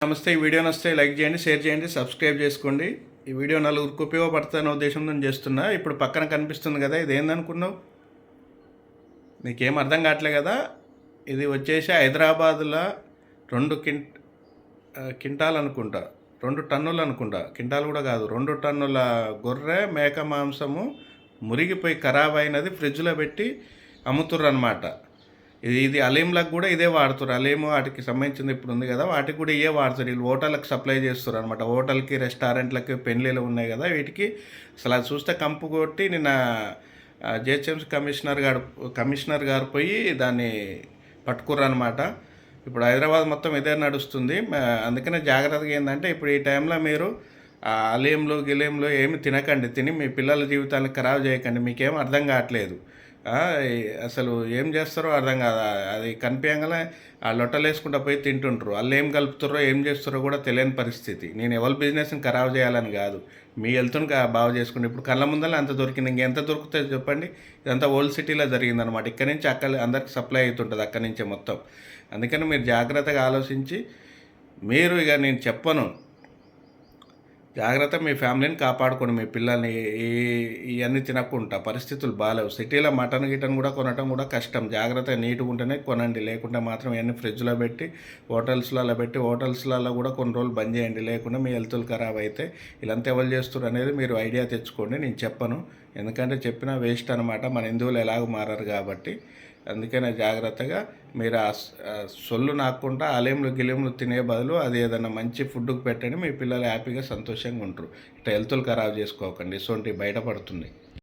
నమస్తే ఈ వీడియో నస్తే లైక్ చేయండి షేర్ చేయండి సబ్స్క్రైబ్ చేసుకోండి. ఈ వీడియో నలుగురికి ఉపయోగపడుతున్న ఉద్దేశంతో నేను చేస్తున్నా. ఇప్పుడు పక్కన కనిపిస్తుంది కదా ఇది ఏందనుకున్నావు నీకేం అర్థం కావట్లే కదా? ఇది వచ్చేసి హైదరాబాద్లో రెండు కింట్ కింటాల్ అనుకుంటా. రెండు టన్నులు అనుకుంటా. కింటాల్ కూడా కాదు రెండు టన్నుల గొర్రె మేక మాంసము మురిగిపోయి ఖరాబ్ అయినది ఫ్రిడ్జ్లో పెట్టి అమ్ముతుర్రు అనమాట ఇది ఇది అలీంలకు కూడా ఇదే వాడుతారు అలీము వాటికి సంబంధించింది ఇప్పుడు ఉంది కదా వాటికి కూడా ఇవే వాడుతారు వీళ్ళు హోటళ్ళకి సప్లై చేస్తారు అనమాట హోటల్కి రెస్టారెంట్లకి పెళ్ళిళ్ళు ఉన్నాయి కదా వీటికి. అసలు అది చూస్తే కంపు కొట్టి నిన్న జిహెచ్ఎంసీ కమిషనర్ గారు కమిషనర్ గారు పోయి దాన్ని పట్టుకుర్రు అనమాట ఇప్పుడు హైదరాబాద్ మొత్తం ఇదే నడుస్తుంది. అందుకనే జాగ్రత్తగా ఏంటంటే ఇప్పుడు ఈ టైంలో మీరు ఆ అలీంలు గిలీంలు ఏమి తినకండి. తిని మీ పిల్లల జీవితాలను ఖరాబ్ చేయకండి. మీకేం అర్థం కావట్లేదు. అసలు ఏం చేస్తారో అర్థం కాదు. అది కనిపించగానే ఆ లొట్టలు వేసుకుంటూ పోయి తింటుంటారు వాళ్ళు ఏం కలుపుతారో ఏం చేస్తారో కూడా తెలియని పరిస్థితి. నేను ఎవరి బిజినెస్ని ఖరాబ్ చేయాలని కాదు. మీ హెల్త్ని కా- బాగు చేసుకుంటే ఇప్పుడు కళ్ళ ముందర అంత దొరికింది. ఇంకెంత దొరుకుతుంది చెప్పండి. ఇదంతా ఓల్డ్ సిటీలో జరిగిందనమాట ఇక్కడి నుంచి అక్కడ అందరికి సప్లై అవుతుంటుంది అక్కడి నుంచే మొత్తం. అందుకని మీరు జాగ్రత్తగా ఆలోచించి మీరు ఇక నేను చెప్పను. జాగ్రత్త మీ ఫ్యామిలీని కాపాడుకోండి. మీ పిల్లల్ని ఈ ఇవన్నీ తినకుండా పరిస్థితులు బాగాలేవు సిటీలో మటన్ గిటన్ కూడా కొనటం కూడా కష్టం. జాగ్రత్తగా నీట్గా ఉంటేనే కొనండి. లేకుంటే మాత్రం ఇవన్నీ ఫ్రిడ్జ్లో పెట్టి హోటల్స్లలో పెట్టి హోటల్స్లలో కూడా కొన్ని రోజులు బంద్ చేయండి. లేకుండా మీ హెల్త్లు ఖరాబ్ అయితే వీళ్ళంతా ఎవరు చేస్తారు అనేది మీరు ఐడియా తెచ్చుకోండి. నేను చెప్పను. ఎందుకంటే చెప్పినా వేస్ట్ అనమాట మన హిందువులు ఎలాగో మారారు కాబట్టి. అందుకనే జాగ్రత్తగా మీరు ఆ సొల్లు నాకుండా అలేములు గిలేములు తినే బదులు అది ఏదైనా మంచి ఫుడ్కు పెట్టండి మీ పిల్లలు హ్యాపీగా సంతోషంగా ఉంటారు. ఇట్లా హెల్త్లు ఖరాబ్ చేసుకోకండి ఇటువంటి బయటపడుతుంది